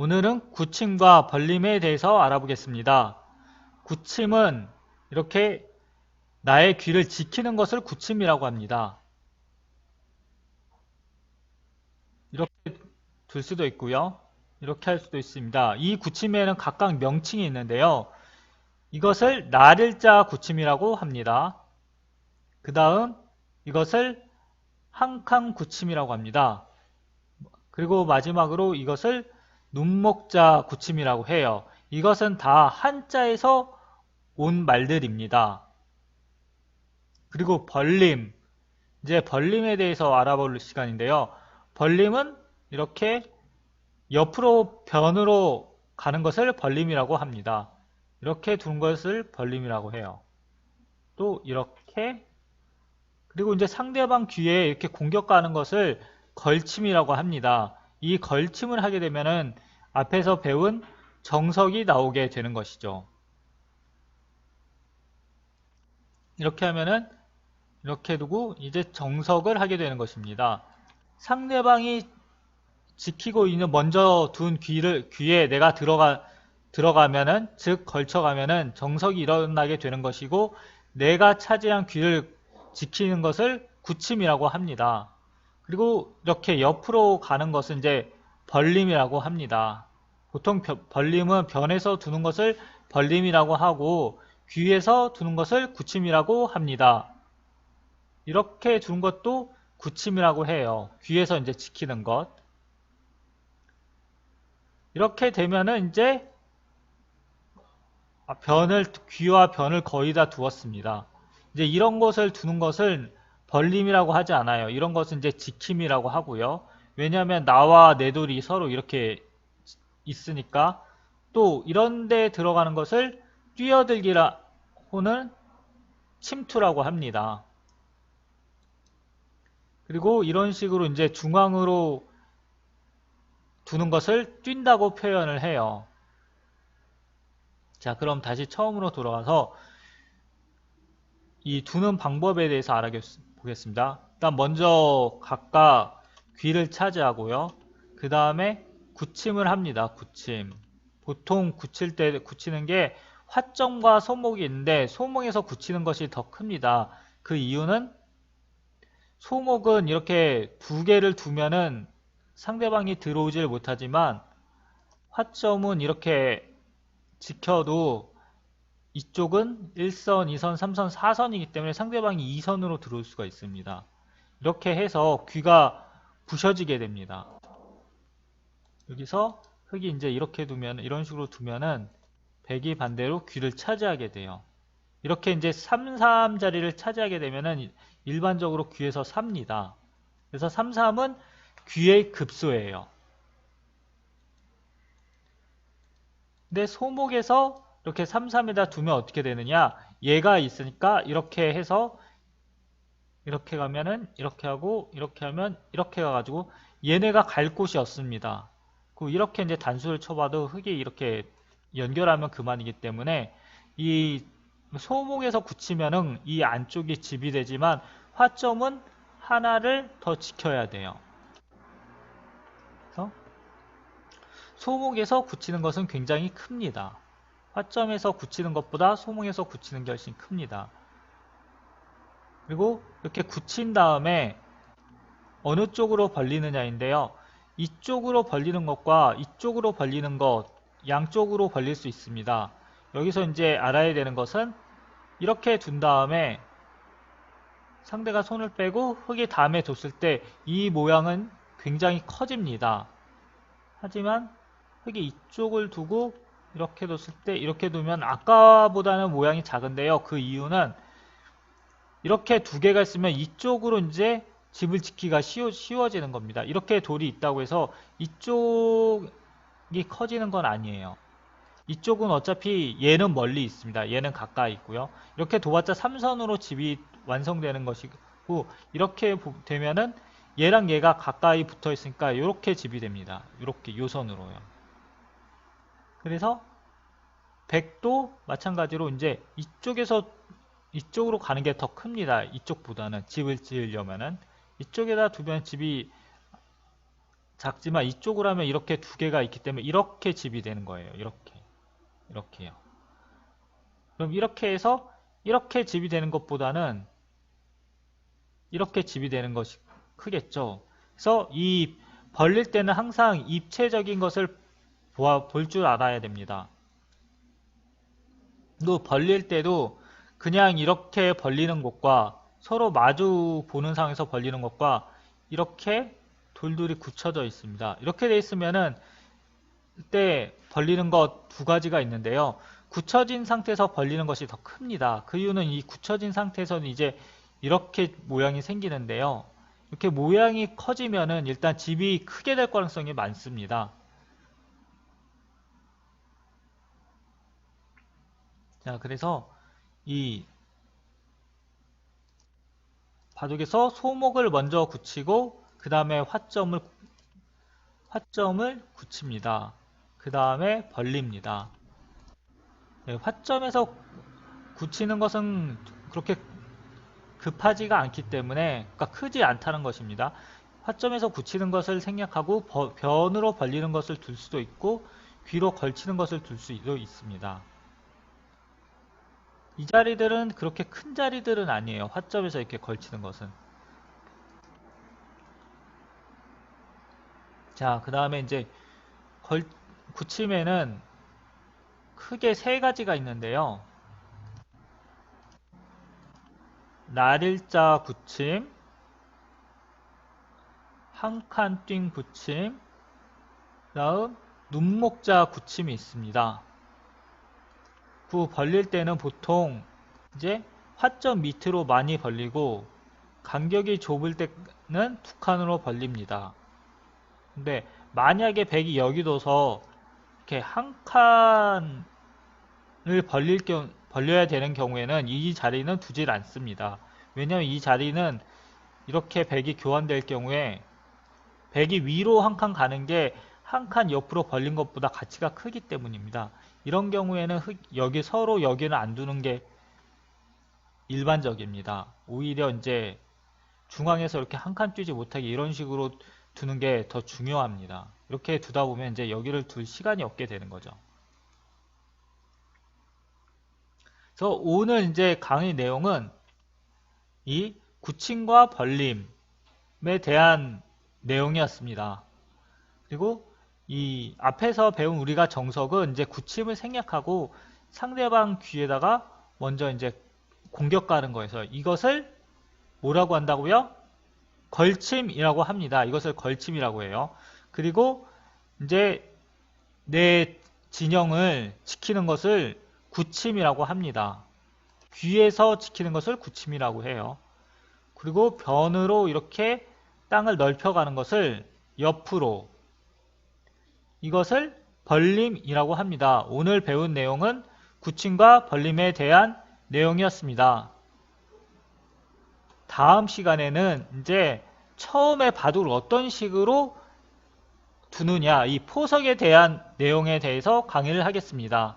오늘은 굳힘과 벌림에 대해서 알아보겠습니다. 굳힘은 이렇게 나의 귀를 지키는 것을 굳힘이라고 합니다. 이렇게 둘 수도 있고요. 이렇게 할 수도 있습니다. 이 굳힘에는 각각 명칭이 있는데요. 이것을 날일자 굳힘이라고 합니다. 그 다음 이것을 한칸 굳힘이라고 합니다. 그리고 마지막으로 이것을 눈목자 굳힘이라고 해요. 이것은 다 한자에서 온 말들입니다. 그리고 벌림. 이제 벌림에 대해서 알아볼 시간인데요. 벌림은 이렇게 옆으로 변으로 가는 것을 벌림이라고 합니다. 이렇게 둔 것을 벌림이라고 해요. 또 이렇게 그리고 이제 상대방 귀에 이렇게 공격 가는 것을 걸침이라고 합니다. 이 걸침을 하게 되면은 앞에서 배운 정석이 나오게 되는 것이죠. 이렇게 하면은 이렇게 두고 이제 정석을 하게 되는 것입니다. 상대방이 지키고 있는 먼저 둔 귀를 귀에 내가 들어가 들어가면은 즉 걸쳐가면은 정석이 일어나게 되는 것이고 내가 차지한 귀를 지키는 것을 굳힘이라고 합니다. 그리고 이렇게 옆으로 가는 것은 이제 벌림이라고 합니다. 보통 벌림은 변에서 두는 것을 벌림이라고 하고 귀에서 두는 것을 굳힘이라고 합니다. 이렇게 두는 것도 굳힘이라고 해요. 귀에서 이제 지키는 것. 이렇게 되면은 이제 변을 귀와 변을 거의 다 두었습니다. 이제 이런 것을 두는 것을 벌림이라고 하지 않아요. 이런 것은 이제 지킴이라고 하고요. 왜냐하면 나와 내 돌이 서로 이렇게 있으니까 또 이런 데 들어가는 것을 뛰어들기라 호는 침투라고 합니다. 그리고 이런 식으로 이제 중앙으로 두는 것을 뛴다고 표현을 해요. 자 그럼 다시 처음으로 돌아가서 이 두는 방법에 대해서 알아 보겠습니다. 일단 먼저 각각 귀를 차지하고요. 그 다음에 굳힘을 합니다. 굳힘. 보통 굳힐 때 굳히는 게 화점과 소목이 있는데 소목에서 굳히는 것이 더 큽니다. 그 이유는 소목은 이렇게 두 개를 두면은 상대방이 들어오질 못하지만 화점은 이렇게 지켜도 이쪽은 1선, 2선, 3선, 4선이기 때문에 상대방이 2선으로 들어올 수가 있습니다. 이렇게 해서 귀가 부셔지게 됩니다. 여기서 흙이 이제 이렇게 두면 이런 식으로 두면은 백이 반대로 귀를 차지하게 돼요. 이렇게 이제 3, 3 자리를 차지하게 되면은 일반적으로 귀에서 삽니다. 그래서 3, 3은 귀의 급소예요. 근데 소목에서 이렇게 3, 3에다 두면 어떻게 되느냐 얘가 있으니까 이렇게 해서 이렇게 가면은 이렇게 하고 이렇게 하면 이렇게 가가지고 얘네가 갈 곳이 없습니다. 그 이렇게 이제 단수를 쳐봐도 흙이 이렇게 연결하면 그만이기 때문에 이 소목에서 굳히면은 이 안쪽이 집이 되지만 화점은 하나를 더 지켜야 돼요. 소목에서 굳히는 것은 굉장히 큽니다. 화점에서 굳히는 것보다 소목에서 굳히는 게 훨씬 큽니다. 그리고 이렇게 굳힌 다음에 어느 쪽으로 벌리느냐인데요. 이쪽으로 벌리는 것과 이쪽으로 벌리는 것 양쪽으로 벌릴 수 있습니다. 여기서 이제 알아야 되는 것은 이렇게 둔 다음에 상대가 손을 빼고 흙이 다음에 뒀을 때 이 모양은 굉장히 커집니다. 하지만 흙이 이쪽을 두고 이렇게 뒀을 때 이렇게 두면 아까보다는 모양이 작은데요. 그 이유는 이렇게 두 개가 있으면 이쪽으로 이제 집을 짓기가 쉬워, 쉬워지는 겁니다. 이렇게 돌이 있다고 해서 이쪽이 커지는 건 아니에요. 이쪽은 어차피 얘는 멀리 있습니다. 얘는 가까이 있고요. 이렇게 도봤자 3선으로 집이 완성되는 것이고 이렇게 되면은 얘랑 얘가 가까이 붙어 있으니까 이렇게 집이 됩니다. 이렇게 요선으로요. 그래서 100도 마찬가지로 이제 이쪽에서 이쪽으로 가는 게 더 큽니다. 이쪽보다는 집을 지으려면은 이쪽에다 두면 집이 작지만 이쪽으로 하면 이렇게 두 개가 있기 때문에 이렇게 집이 되는 거예요. 이렇게. 이렇게요. 그럼 이렇게 해서 이렇게 집이 되는 것보다는 이렇게 집이 되는 것이 크겠죠. 그래서 이 벌릴 때는 항상 입체적인 것을 볼 줄 알아야 됩니다. 또 벌릴 때도 그냥 이렇게 벌리는 것과 서로 마주 보는 상황에서 벌리는 것과 이렇게 돌돌이 굳혀져 있습니다. 이렇게 돼 있으면은 이때 벌리는 것 두 가지가 있는데요. 굳혀진 상태에서 벌리는 것이 더 큽니다. 그 이유는 이 굳혀진 상태에서는 이제 이렇게 모양이 생기는데요. 이렇게 모양이 커지면은 일단 집이 크게 될 가능성이 많습니다. 자, 그래서 이 바둑에서 소목을 먼저 굳히고 그 다음에 화점을 화점을 굳힙니다. 그 다음에 벌립니다. 네, 화점에서 굳히는 것은 그렇게 급하지가 않기 때문에 그러니까 크지 않다는 것입니다. 화점에서 굳히는 것을 생략하고 버, 변으로 벌리는 것을 둘 수도 있고 귀로 걸치는 것을 둘 수도 있습니다. 이 자리들은 그렇게 큰 자리들은 아니에요. 화점에서 이렇게 걸치는 것은. 자, 그 다음에 이제 걸, 굳힘에는 크게 세 가지가 있는데요. 날일자 굳힘, 한칸뛴 굳힘, 다음 눈목자 굳힘이 있습니다. 그 벌릴 때는 보통 이제 화점 밑으로 많이 벌리고 간격이 좁을 때는 두 칸으로 벌립니다. 근데 만약에 백이 여기 둬서 이렇게 한 칸을 벌릴 경우 벌려야 되는 경우에는 이 자리는 두질 않습니다. 왜냐하면 이 자리는 이렇게 백이 교환될 경우에 백이 위로 한 칸 가는 게 한 칸 옆으로 벌린 것보다 가치가 크기 때문입니다. 이런 경우에는 여기 서로 여기는 안 두는 게 일반적입니다. 오히려 이제 중앙에서 이렇게 한 칸 뛰지 못하게 이런 식으로 두는 게 더 중요합니다. 이렇게 두다 보면 이제 여기를 둘 시간이 없게 되는 거죠. 그래서 오늘 이제 강의 내용은 이 구침과 벌림에 대한 내용이었습니다. 그리고 이 앞에서 배운 우리가 정석은 이제 구침을 생략하고 상대방 귀에다가 먼저 이제 공격 가는 거에서 이것을 뭐라고 한다고요? 걸침이라고 합니다. 이것을 걸침이라고 해요. 그리고 이제 내 진영을 지키는 것을 구침이라고 합니다. 귀에서 지키는 것을 구침이라고 해요. 그리고 변으로 이렇게 땅을 넓혀가는 것을 옆으로 이것을 벌림이라고 합니다. 오늘 배운 내용은 구침과 벌림에 대한 내용이었습니다. 다음 시간에는 이제 처음에 바둑을 어떤 식으로 두느냐 이 포석에 대한 내용에 대해서 강의를 하겠습니다.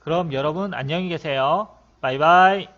그럼 여러분 안녕히 계세요. 바이바이